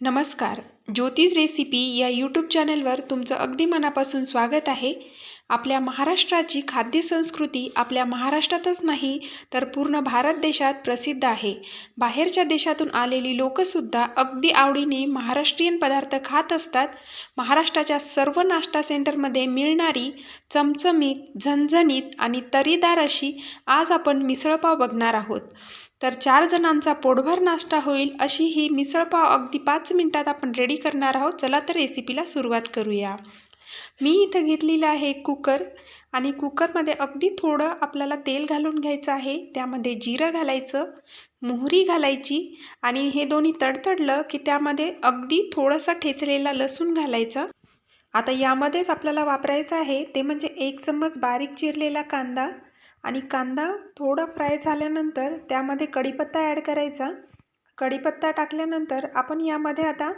नमस्कार. ज्योतिष रेसिपी या यूट्यूब चॅनलवर तुमचं अगदी मनापासून स्वागत आहे. आपल्या महाराष्ट्राची खाद्य संस्कृती आपल्या महाराष्ट्रातच नाही तर पूर्ण भारत देशात प्रसिद्ध आहे. बाहेरच्या देशातून आलेली लोकंसुद्धा अगदी आवडीने महाराष्ट्रीयन पदार्थ खात असतात. महाराष्ट्राच्या सर्व नाश्ता सेंटरमध्ये मिळणारी चमचमीत झणझणीत आणि तरीदार अशी आज आपण मिसळपाव बघणार आहोत. तर चार जणांचा पोटभर नाश्ता होईल अशी ही मिसळपाव अगदी पाच मिनिटात आपण रेडी करणार आहोत. चला तर रेसिपीला सुरुवात करूया. मी इथं घेतलेलं आहे कुकर आणि कुकरमध्ये अगदी थोडं आपल्याला तेल घालून घ्यायचं आहे. त्यामध्ये जिरं घालायचं मोहरी घालायची आणि हे दोन्ही तडतडलं की त्यामध्ये अगदी थोडासा ठेचलेला लसूण घालायचा. आता यामध्येच आपल्याला वापरायचं आहे ते म्हणजे एक चम्मच बारीक चिरलेला कांदा आणि कांदा थोडा फ्राय झाल्यानंतर त्यामध्ये कढीपत्ता ॲड करायचा. कढीपत्ता टाकल्यानंतर आपण यामध्ये आता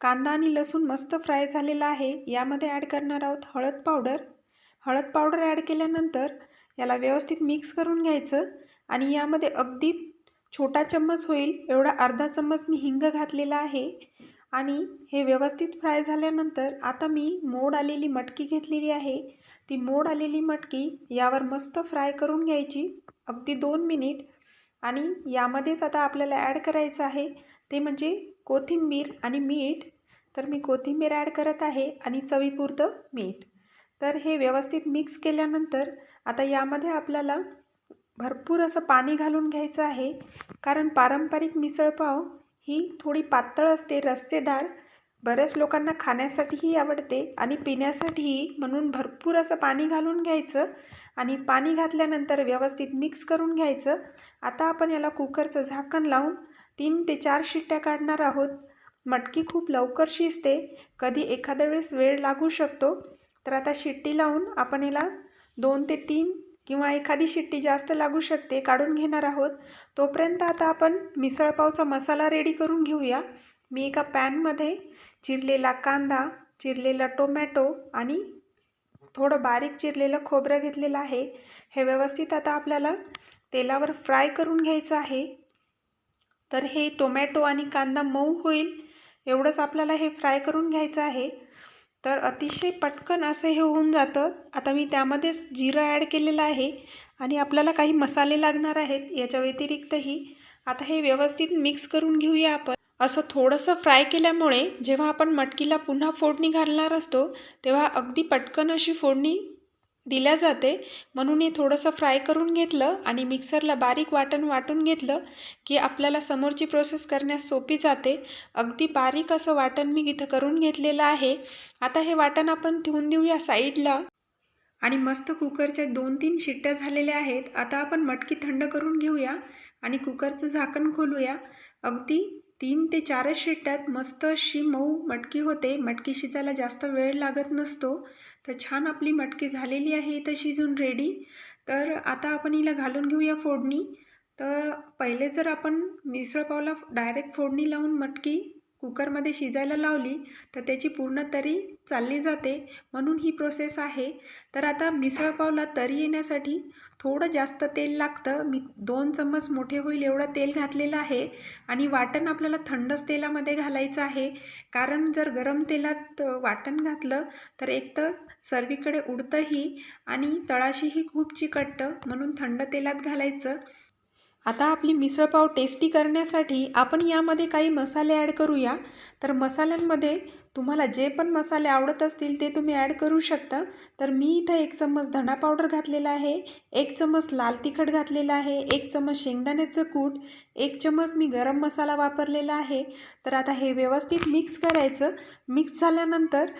कांदा आणि लसूण मस्त फ्राय झालेला आहे. यामध्ये ॲड करणार आहोत हळद पावडर. हळद पावडर ॲड केल्यानंतर याला व्यवस्थित मिक्स करून घ्यायचं आणि यामध्ये अगदी छोटा चम्मच होईल एवढा अर्धा चम्मच मी हिंग घातलेला आहे. आणि हे व्यवस्थित फ्राय झाल्यानंतर आता मी मोड आलेली मटकी घेतलेली आहे. ती मोड आलेली मटकी यावर मस्त फ्राय करून घ्यायची अगदी दोन मिनिट. आणि यामध्येच आता आपल्याला ॲड करायचं आहे ते म्हणजे कोथिंबीर आणि मीठ. तर मी कोथिंबीर ॲड करत आहे आणि चवीपुरतं मीठ. तर हे व्यवस्थित मिक्स केल्यानंतर आता यामध्ये आपल्याला भरपूर असं पाणी घालून घ्यायचं आहे. कारण पारंपरिक मिसळपाव ही थोडी पातळ असते रस्सेदार. बऱ्याच लोकांना खाण्यासाठीही आवडते आणि पिण्यासाठीही म्हणून भरपूर असं पाणी घालून घ्यायचं आणि पाणी घातल्यानंतर व्यवस्थित मिक्स करून घ्यायचं. आता आपण याला कुकरचं झाकण लावून तीन ते चार शिट्ट्या काढणार आहोत. मटकी खूप लवकर शिजते. कधी एखाद्या वेळेस वेळ लागू शकतो. तर आता शिट्टी लावून आपण याला दोन ते तीन किंवा एखादी शिट्टी जास्त लागू शकते काढून घेणार आहोत. तोपर्यंत आता आपण मिसळपावचा मसाला रेडी करून घेऊया. मी एका पॅनमध्ये चिरलेला कांदा चिरलेला टोमॅटो आणि थोडं बारीक चिरलेलं खोबरं घेतलेलं आहे. हे व्यवस्थित आता आपल्याला तेलावर फ्राय करून घ्यायचं आहे. तर हे टोमॅटो आणि कांदा मऊ होईल एवढंच आपल्याला हे फ्राय करून घ्यायचं आहे. तर अतिशय पटकन असं हे होऊन जातं. आता मी त्यामध्येच जिरं ॲड केलेलं आहे आणि आपल्याला काही मसाले लागणार आहेत याच्या व्यतिरिक्तही. आता हे व्यवस्थित मिक्स करून घेऊया आपण. असं थोडंसं फ्राय केल्यामुळे जेव्हा आपण मटकीला पुन्हा फोडणी घालणार असतो तेव्हा अगदी पटकन अशी फोडणी दिल्या जाते. म्हणून हे थोडंसं फ्राय करून घेतलं आणि मिक्सरला बारीक वाटण वाटून घेतलं की आपल्याला समोरची प्रोसेस करण्यास सोपी जाते. अगदी बारीक असं वाटण मी इथं करून घेतलेलं आहे. आता हे वाटण आपण ठेवून देऊया साईडला आणि मस्त कुकरच्या दोन तीन शिट्ट्या झालेल्या आहेत. आता आपण मटकी थंड करून घेऊया आणि कुकरचं झाकण खोलूया. अगदी तीन ते चारच शिट्ट्यात मस्त अशी मऊ मटकी होते. मटकी शिजायला जास्त वेळ लागत नसतो. तर छान आपली मटकी झालेली आहे इथं शिजून रेडी तर आता आपण हिला घालून घेऊया फोडणी. तर पहिले जर आपण मिसळपावला डायरेक्ट फोडणी लावून मटकी कुकरमध्ये शिजायला लावली तर त्याची पूर्ण तरी चालली जाते म्हणून ही प्रोसेस आहे. तर आता मिसळपावला तरी येण्यासाठी थोडं जास्त तेल लागतं. मी दोन चम्मच मोठे होईल एवढं तेल घातलेलं आहे आणि वाटण आपल्याला थंडच तेलामध्ये घालायचं आहे. कारण जर गरम तेलात वाटण घातलं तर एक तर सर्वीकडे उडतंही आणि तळाशीही खूप चिकटतं म्हणून थंड तेलात घालायचं. आता आपली मिसळपाव टेस्टी करण्यासाठी आपण यामध्ये काही मसाले ॲड करूया. तर मसाल्यांमध्ये तुम्हाला जे पण मसाले आवडत असतील ते तुम्ही ॲड करू शकता. तर मी इथं एक चम्मच धणा पावडर घातलेला आहे एक चम्मच लाल तिखट घातलेला आहे एक चम्मच शेंगदाण्याचं कूट एक चम्मच मी गरम मसाला वापरलेला आहे. तर आता हे व्यवस्थित मिक्स करायचं. मिक्स झाल्यानंतर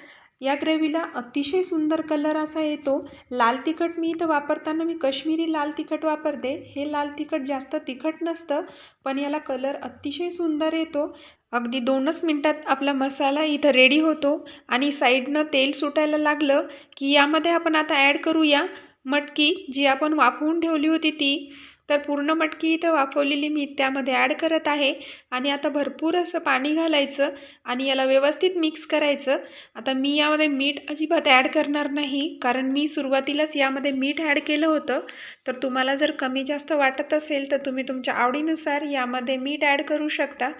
या ग्रेव्हीला अतिशय सुंदर कलर असा येतो. लाल तिखट मी इथं वापरताना मी कश्मीरी लाल तिखट वापरते. हे लाल तिखट जास्त तिखट नसतं पण याला कलर अतिशय सुंदर येतो. अगदी दोनच मिनटात आपला मसाला इथं रेडी होतो आणि साईडनं तेल सुटायला लागलं की यामध्ये आपण आता ॲड करूया. मटकी जी आपण वाफवून ठेवली होती ती तर पूर्ण मटकी इथं वाफवलेली मी त्यामध्ये ॲड करत आहे. आणि आता भरपूर असं पाणी घालायचं आणि याला व्यवस्थित मिक्स करायचं. आता मी यामध्ये मीठ अजिबात ॲड करणार नाही कारण मी सुरुवातीलाच यामध्ये मीठ ॲड केलं होतं. तर तुम्हाला जर कमी जास्त वाटत असेल तर तुम्ही तुमच्या आवडीनुसार यामध्ये मीठ ॲड करू शकता.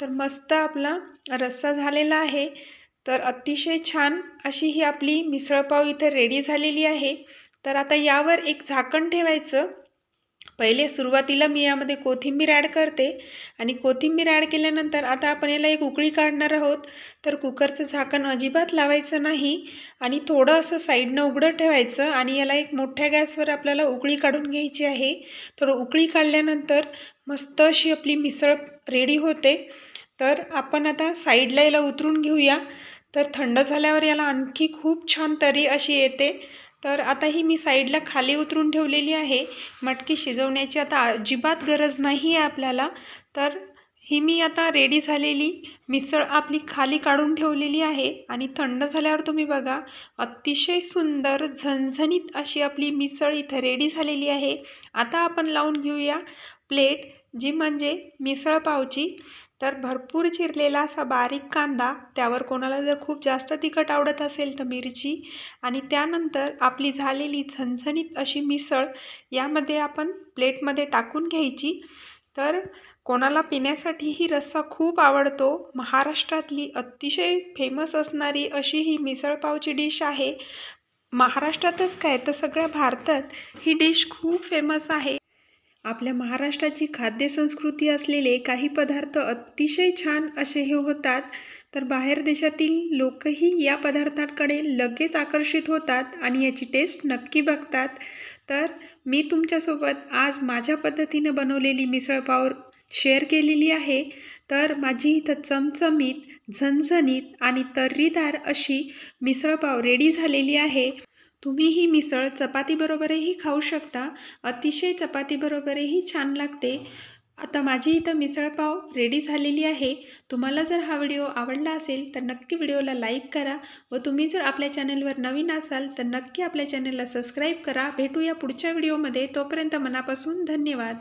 तर मस्त आपला रस्सा झालेला आहे. तर अतिशय छान अशी ही आपली मिसळपाव इथं रेडी झालेली आहे. तर आता यावर एक झाकण ठेवायचं. पहिले सुरुवातीला मी यामध्ये कोथिंबीर ॲड करते आणि कोथिंबीर ॲड केल्यानंतर आता आपण याला एक उकळी काढणार आहोत. तर कुकरचं झाकण अजिबात लावायचं नाही आणि थोडं असं साईडनं उघडं ठेवायचं आणि याला एक मोठ्या गॅसवर आपल्याला उकळी काढून घ्यायची आहे. तर उकळी काढल्यानंतर मस्त अशी आपली मिसळ रेडी होते. तर आपण आता साईडला याला उतरून घेऊया. तर थंड झाल्यावर याला आणखी खूप छान तरी अशी येते. तर आता ही मी साईडला खाली उतरून ठेवलेली आहे. मटकी शिजवण्याची आता अजिबात गरज नाही आहे आपल्याला. तर ही मी आता रेडी झालेली मिसळ आपली खाली काढून ठेवलेली आहे. आणि थंड झाल्यावर तुम्ही बघा अतिशय सुंदर झणझणीत अशी आपली मिसळ इथं रेडी झालेली आहे. आता आपण लावून घेऊया प्लेट जी म्हणजे मिसळ पावची तर भरपूर चिरलेला असा बारीक कांदा त्यावर कोणाला जर खूप जास्त तिखट आवडत असेल तर मिरची आणि त्यानंतर आपली झालेली झणझणीत अशी मिसळ यामध्ये आपण प्लेटमध्ये टाकून घ्यायची. तर कोणाला पिण्यासाठी ही रस्सा खूप आवडतो महाराष्ट्रातली अतिशय फेमस असणारी अशी ही मिसळपावची डिश आहे. महाराष्ट्रातच काय तर सगळ्या भारतात ही डिश खूप फेमस आहे. आपल्या महाराष्ट्राची खाद्यसंस्कृती असलेले काही पदार्थ अतिशय छान असे हे होतात तर बाहेर देशातील लोकही या पदार्थांकडे लगेच आकर्षित होतात आणि याची टेस्ट नक्की बघतात. तर मी तुमच्यासोबत आज माझ्या पद्धतीनं बनवलेली मिसळपाव शेअर केलेली आहे. तर माझी इथं चमचमीत झणझणीत आणि तर्रीदार अशी मिसळपाव रेडी झालेली आहे. तुम्ही ही मिसळ चपातीबरोबरही खाऊ शकता. अतिशय चपातीबरोबरही छान लागते. आता माझी इथं मिसळपाव रेडी झालेली आहे. तुम्हाला जर हा व्हिडिओ आवडला असेल तर नक्की व्हिडिओला लाईक करा. व तुम्ही जर आपल्या चॅनलवर नवीन असाल तर नक्की आपल्या चॅनलला सबस्क्राईब करा. भेटूया पुढच्या व्हिडिओमध्ये तोपर्यंत मनापासून धन्यवाद.